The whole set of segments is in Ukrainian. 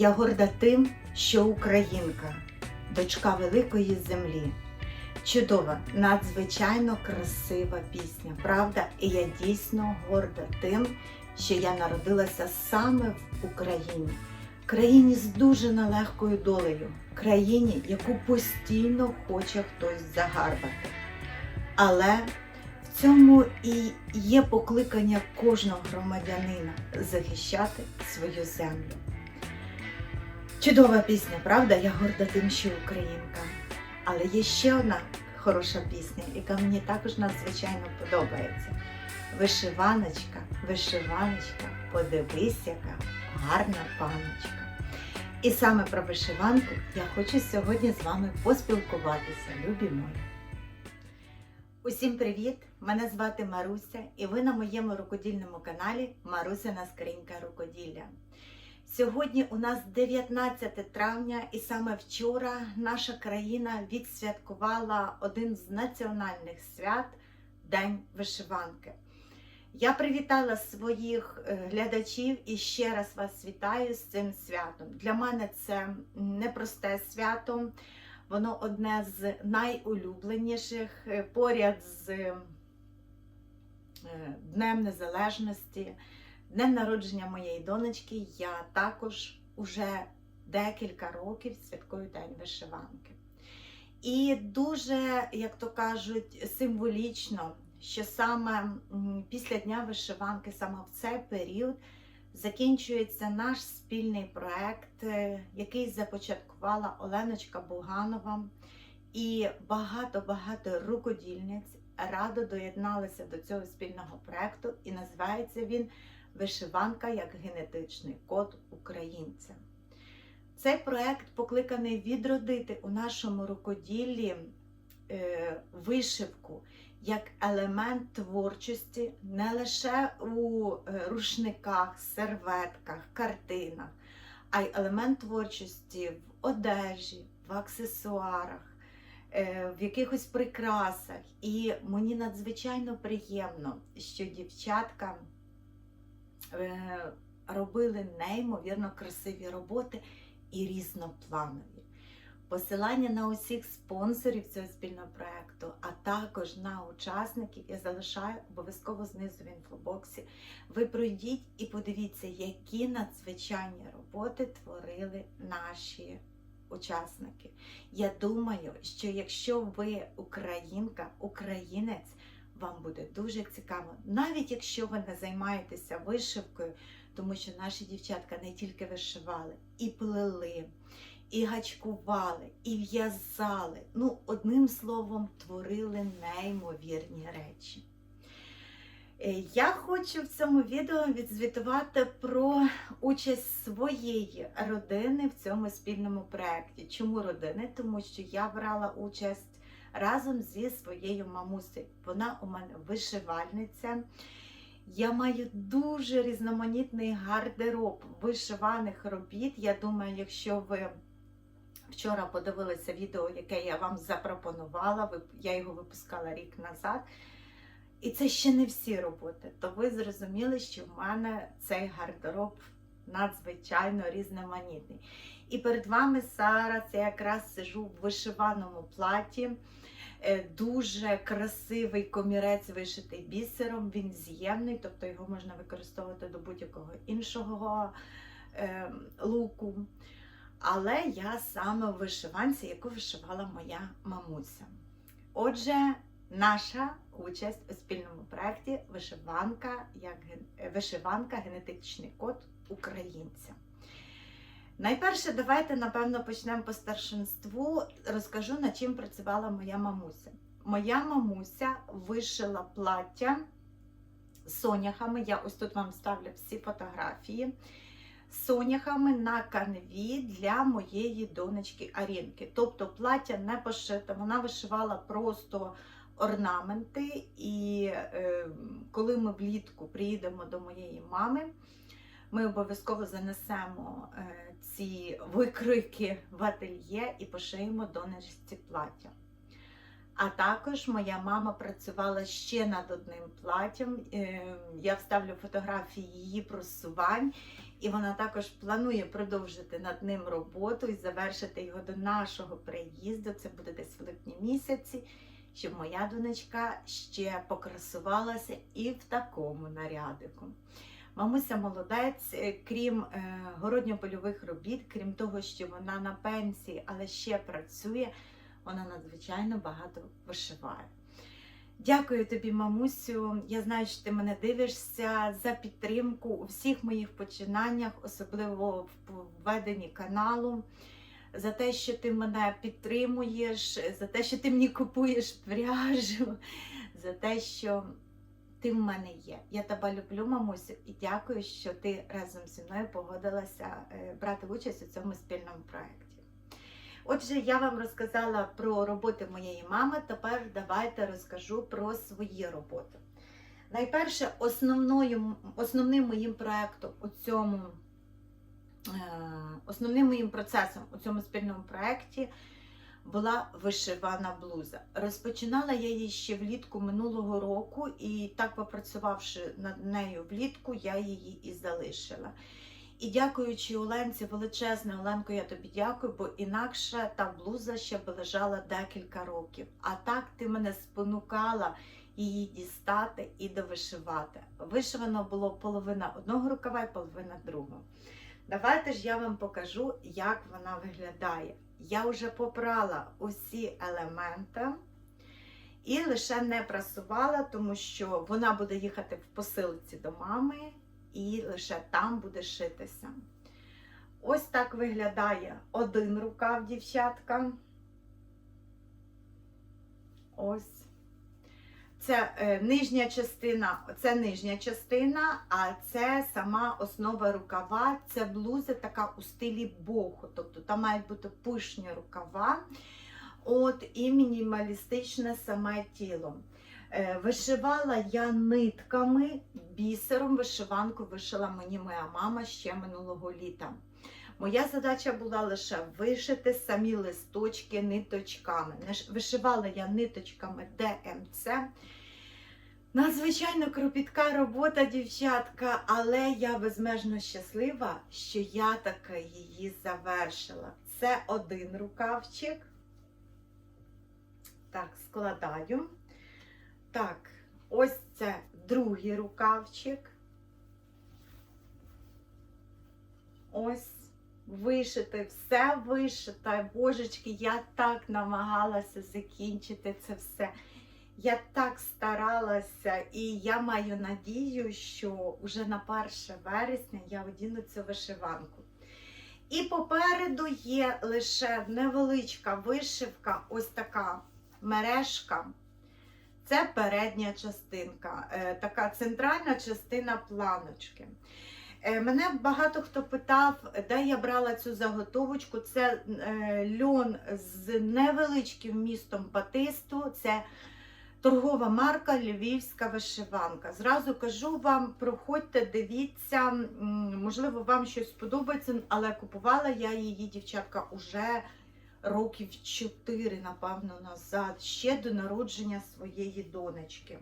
Я горда тим, що українка, дочка великої землі. Чудова, надзвичайно красива пісня, правда? І я дійсно горда тим, що я народилася саме в Україні, країні з дуже нелегкою долею, країні, яку постійно хоче хтось загарбати. Але в цьому і є покликання кожного громадянина захищати свою землю. Чудова пісня, правда? Я горда тим, що українка. Але є ще одна хороша пісня, яка мені також надзвичайно подобається. Вишиваночка, вишиваночка, подивись, яка гарна паночка. І саме про вишиванку я хочу сьогодні з вами поспілкуватися, любі мої. Усім привіт! Мене звати Маруся, і ви на моєму рукодільному каналі Марусина Скринька Рукоділля. Сьогодні у нас 19 травня, і саме вчора наша країна відсвяткувала один з національних свят День вишиванки. Я привітала своїх е, глядачів і ще раз вас вітаю з цим святом. Для мене це непросте свято, воно одне з найулюбленіших е, поряд з е, Днем Незалежності. Днем народження моєї донечки я також уже декілька років святкую День вишиванки. І дуже, як то кажуть, символічно, що саме після Дня вишиванки, саме в цей період, закінчується наш спільний проект, е, який започаткувала Оленочка Буганова. І багато-багато рукодільниць радо доєдналися до цього спільного проекту, і називається він Вишиванка як генетичний код українця. Цей проект покликаний відродити у нашому рукоділлі е, вишивку як елемент творчості не лише у е, рушниках, серветках, картинах, а й елемент творчості в одежі, в аксесуарах, е, в якихось прикрасах. І мені надзвичайно приємно, що дівчатка робили неймовірно красиві роботи і різнопланові. Посилання на усіх спонсорів цього спільного проекту, а також на учасників я залишаю обов'язково знизу в інфобоксі. Ви пройдіть і подивіться, які надзвичайні роботи творили наші учасники. Я думаю, що якщо ви українка, українець, вам буде дуже цікаво, навіть якщо ви не займаєтеся вишивкою, тому що наші дівчатка не тільки вишивали, і плели, і гачкували, і в'язали. Ну, одним словом, творили неймовірні речі. Е, Я хочу в цьому відео відзвітувати про участь своєї родини в цьому спільному проєкті. Чому родини? Тому що я брала участь разом зі своєю мамусею. Вона у мене вишивальниця. Я маю дуже різноманітний гардероб вишиваних робіт. Я думаю, якщо ви вчора подивилися відео, яке я вам запропонувала, я його випускала рік назад. І це ще не всі роботи, то ви зрозуміли, що в мене цей гардероб надзвичайно різноманітний. І перед вами зараз я якраз сижу в вишиваному платі. Е, Дуже красивий комірець вишитий бісером, він з'ємний, тобто його можна використовувати до будь-якого іншого е, луку. Але я саме в вишиванці, яку вишивала моя мамуся. Отже, наша участь у спільному проєкті вишиванка, як вишиванка генетичний код українця. Найперше, давайте, напевно, почнемо по старшинству. Розкажу, над чим працювала моя мамуся. Моя мамуся вишила плаття соняхами. Я ось тут вам ставлю всі фотографії. Соняхами на канві для моєї донечки Арінки. Тобто плаття не пошите, вона вишивала просто орнаменти. І е, коли ми влітку приїдемо до моєї мами, ми обов'язково занесемо е, ці викройки в ательє і пошиємо донечці плаття. А також моя мама працювала ще над одним платтям. Е, Я вставлю фотографії її просувань, і вона також планує продовжити над ним роботу і завершити його до нашого приїзду. Це буде десь в липні місяці, щоб моя донечка ще покрасувалася і в такому нарядику. Мамуся молодець, е, крім е, городньо-польових робіт, крім того, що вона на пенсії, але ще працює, вона надзвичайно багато вишиває. Дякую тобі, мамусю. Я знаю, що ти мене дивишся за підтримку у всіх моїх починаннях, особливо в введенні каналу, за те, що ти мене підтримуєш, за те, що ти мені купуєш пряжу, за те, що ти в мене є. Я тебе люблю, мамусю, і дякую, що ти разом зі мною погодилася е, брати участь у цьому спільному проєкті. Отже, я вам розказала про роботи моєї мами. Тепер давайте розкажу про свої роботи. Найперше, основною, основним моїм проєктом у цьому, е, основним моїм процесом у цьому спільному проєкті була вишивана блуза. Розпочинала я її ще влітку минулого року, і так попрацювавши над нею влітку, я її і залишила. І дякуючи Оленці, величезне Оленко, я тобі дякую, бо інакше та блуза ще б лежала декілька років. А так ти мене спонукала її дістати і довишивати. Вишивано було половина одного рукава і половина другого. Давайте ж я вам покажу, як вона виглядає. Я вже попрала усі елементи і лише не прасувала, тому що вона буде їхати в посилці до мами і лише там буде шитися. Ось так виглядає один рукав, дівчатка. Ось. Це е, нижня частина, це нижня частина, а це сама основа рукава. Це блуза така у стилі боху. Тобто там мають бути пишні рукава. От, і мінімалістичне саме тіло. Е, Вишивала я нитками, бісером вишиванку вишила мені моя мама ще минулого літа. Моя задача була лише вишити самі листочки ниточками. Вишивала я ниточками ДМЦ. Надзвичайно кропітка робота, дівчатка, але я безмежно щаслива, що я таки її завершила. Це один рукавчик. Так, складаю. Так, ось це другий рукавчик. Ось вишити, все вишите. Божечки, я так намагалася закінчити це все. Я так старалася, і я маю надію, що вже на 1 вересня я одіну цю вишиванку. І попереду є лише невеличка вишивка, ось така мережка. Це передня частинка, е, така центральна частина планочки. Е, Мене багато хто питав, де я брала цю заготовочку. Це е, льон з невеличким містом батисту. Це торгова марка Львівська вишиванка. Зразу кажу вам, проходьте, дивіться, можливо, вам щось сподобається, але купувала я її, дівчатка, уже років 4, напевно, назад, ще до народження своєї донечки.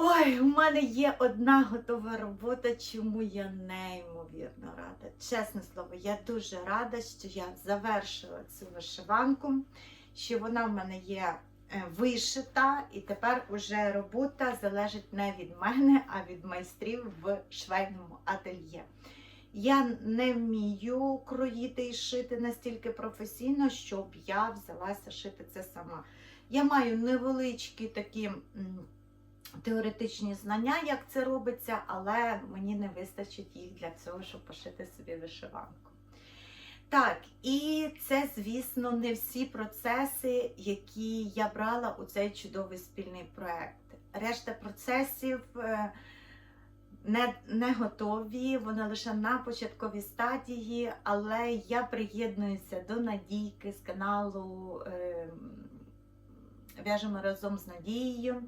Ой, у мене є одна готова робота, чому я неймовірно рада. Чесне слово, я дуже рада, що я завершила цю вишиванку, що вона в мене є е, вишита, і тепер уже робота залежить не від мене, а від майстрів в швейному ательє. Я не вмію кроїти і шити настільки професійно, щоб я взялася шити це сама. Я маю невеличкі такі теоретичні знання, як це робиться, але мені не вистачить їх для цього, щоб пошити собі вишиванку. Так, і це, звісно, не всі процеси, які я брала у цей чудовий спільний проект. Решта процесів е, не, не готові, вони лише на початковій стадії, але я приєднуюся до Надійки з каналу е, В'яжемо разом з Надією,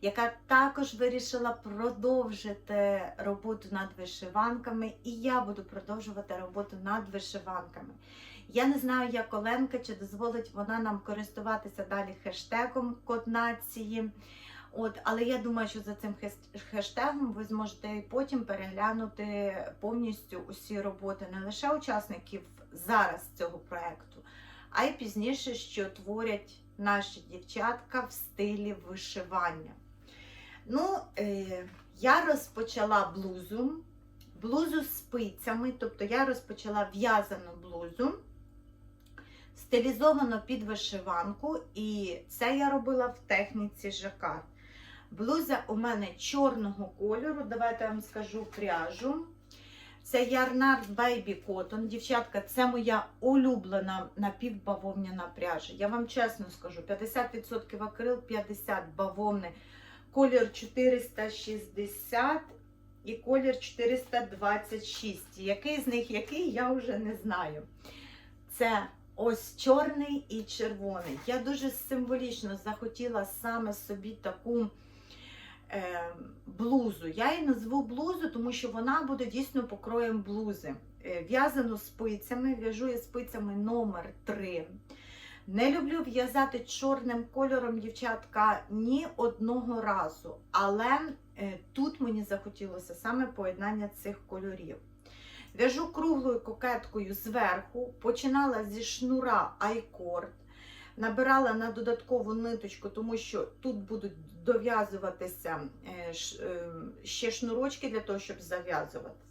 яка також вирішила продовжити роботу над вишиванками, і я буду продовжувати роботу над вишиванками. Я не знаю, як Оленка, чи дозволить вона нам користуватися далі хештегом Код нації. От, але я думаю, що за цим хештегом ви зможете потім переглянути повністю усі роботи не лише учасників зараз цього проекту, а й пізніше, що творять наші дівчатка в стилі вишивання. Ну, е, я розпочала блузу, блузу з спицями, тобто я розпочала в'язану блузу, стилізовано під вишиванку, і це я робила в техніці жакард. Блуза у мене чорного кольору. Давайте я вам скажу пряжу. Це Ярнард Baby Cotton. Дівчатка, це моя улюблена напівбавовняна пряжа. Я вам чесно скажу: 50% акрил, 50 бавовни, колір 460 і колір 426. Який з них який, я вже не знаю. Це ось чорний і червоний. Я дуже символічно захотіла саме собі таку е, блузу. Я її назву блузу, тому що вона буде дійсно покроєм блузи. Е, В'язану спицями, в'яжу я спицями номер 3. Не люблю в'язати чорним кольором, дівчатка, ні одного разу. Але е, тут мені захотілося саме поєднання цих кольорів. В'яжу круглою кокеткою зверху, починала зі шнура айкорд, набирала на додаткову ниточку, тому що тут будуть дов'язуватися е, е, ще шнурочки для того, щоб зав'язуватися.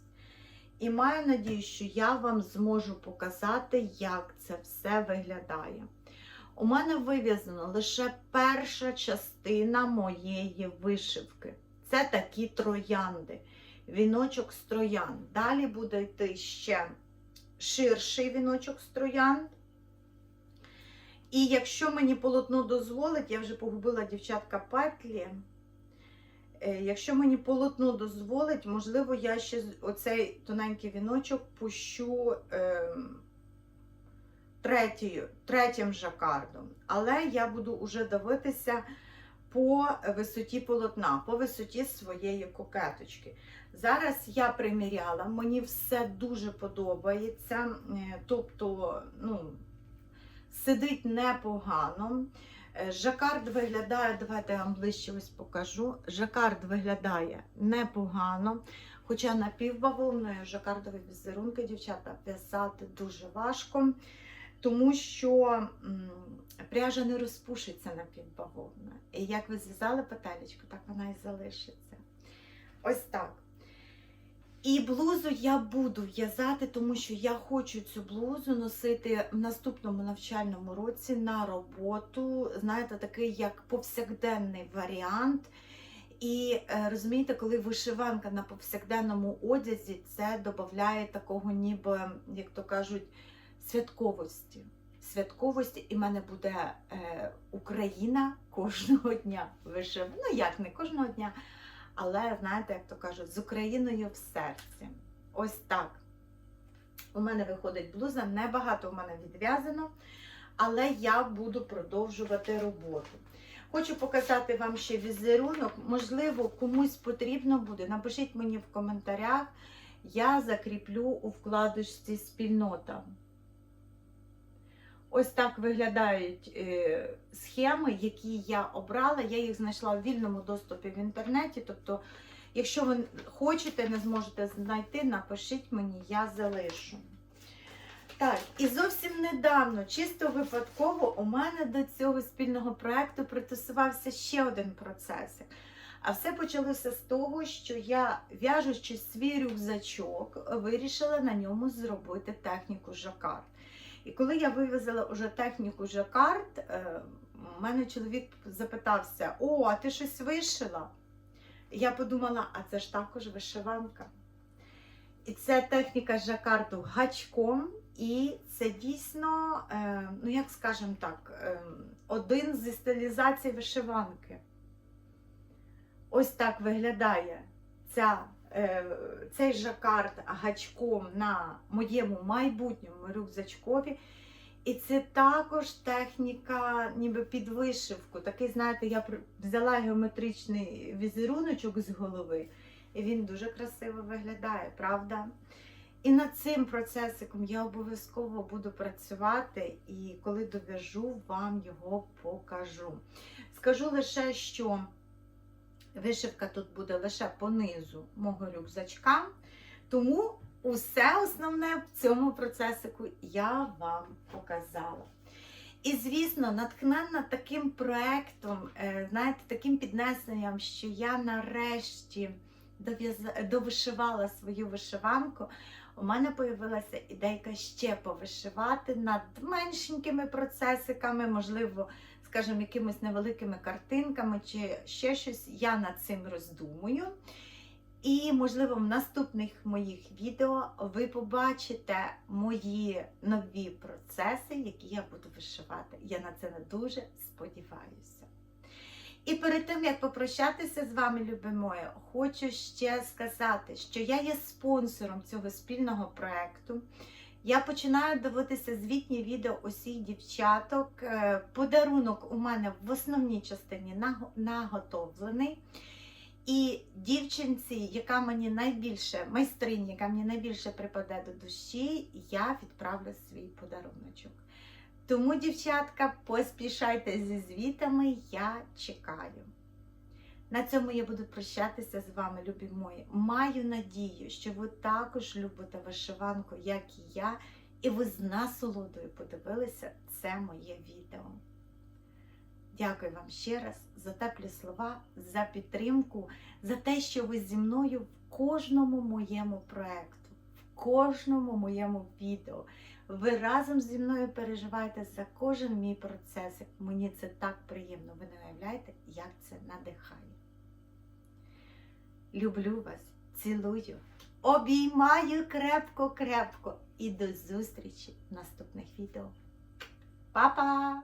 І маю надію, що я вам зможу показати, як це все виглядає. У мене вив'язано лише перша частина моєї вишивки. Це такі троянди віночок з троянд. Далі буде йти ще ширший віночок з троянд. І якщо мені полотно дозволить, я вже погубила дівчатка петлі. Е, Якщо мені полотно дозволить, можливо, я ще оцей тоненький віночок пущу е, третьою, третім жакардом. Але я буду вже дивитися по висоті полотна, по висоті своєї кокеточки. Зараз я приміряла, мені все дуже подобається. е, Тобто, ну, сидить непогано. Е, Жакард виглядає, давайте я вам ближче ось покажу. Жакард виглядає непогано. Хоча напівбавовною жакардові візерунки, дівчата, в'язати дуже важко, тому що пряжа не розпушиться напівбавовною. І як ви зв'язали петелечку, так вона і залишиться. Ось так. І блузу я буду в'язати, тому що я хочу цю блузу носити в наступному навчальному році на роботу. Знаєте, такий як повсякденний варіант. І е, розумієте, коли вишиванка на повсякденному одязі, це додає такого, ніби, як то кажуть, святковості. Святковості, і в мене буде е, Україна кожного дня вишив. Ну як не кожного дня, але знаєте, як то кажуть, з Україною в серці. Ось так. У мене виходить блуза, небагато у мене відв'язано, але я буду продовжувати роботу. Хочу показати вам ще візерунок. Можливо, комусь потрібно буде. Напишіть мені в коментарях, я закріплю у вкладочці спільнота. Ось так виглядають е, схеми, які я обрала. Я їх знайшла у вільному доступі в інтернеті. Тобто, якщо ви хочете, не зможете знайти, напишіть мені, я залишу. Так, і зовсім недавно, чисто випадково, у мене до цього спільного проєкту притусувався ще один процес. А все почалося з того, що я, в'яжучи свій рюкзачок, вирішила на ньому зробити техніку жакард. І коли я вивезла вже техніку жакард, е, у мене чоловік запитався: О, а ти щось вишила? Я подумала, а це ж також вишиванка. І це техніка жакарду гачком, і це дійсно, е, ну як скажемо так, е, один зі стилізацій вишиванки. Ось так виглядає ця, е, цей жакард гачком на моєму майбутньому рюкзачкові. І це також техніка, ніби під вишивку. Такий, знаєте, я взяла геометричний візеруночок з голови, і він дуже красиво виглядає, правда? І над цим процесиком я обов'язково буду працювати, і коли дов'яжу, вам його покажу. Скажу лише, що вишивка тут буде лише по низу мого рюкзачка, тому усе основне в цьому процесику я вам показала. І, звісно, натхненна таким проектом, е, знаєте, таким піднесенням, що я нарешті довишивала свою вишиванку, у мене появилася ідейка ще повишивати над меншенькими процесиками, можливо, скажімо, якимись невеликими картинками чи ще щось. Я над цим роздумую. І, можливо, в наступних моїх відео ви побачите мої нові процеси, які я буду вишивати. Я на це не дуже сподіваюся. І перед тим, як попрощатися з вами, любі мої, хочу ще сказати, що я є спонсором цього спільного проєкту. Я починаю дивитися звітні відео усіх дівчаток. Е, Подарунок у мене в основній частині наготовлений. І дівчинці, яка мені найбільше, майстрині, яка мені найбільше припаде до душі, я відправлю свій подаруночок. Тому, дівчатка, поспішайте зі звітами, я чекаю. На цьому я буду прощатися з вами, любі мої. Маю надію, що ви також любите вишиванку, як і я, і ви з насолодою подивилися це моє відео. Дякую вам ще раз за теплі слова, за підтримку, за те, що ви зі мною в кожному моєму проєкту, в кожному моєму відео. Ви разом зі мною переживаєте за кожен мій процес. Мені це так приємно. Ви не уявляєте, як це надихає. Люблю вас, цілую, обіймаю крепко-крепко і до зустрічі в наступних відео. Па-па!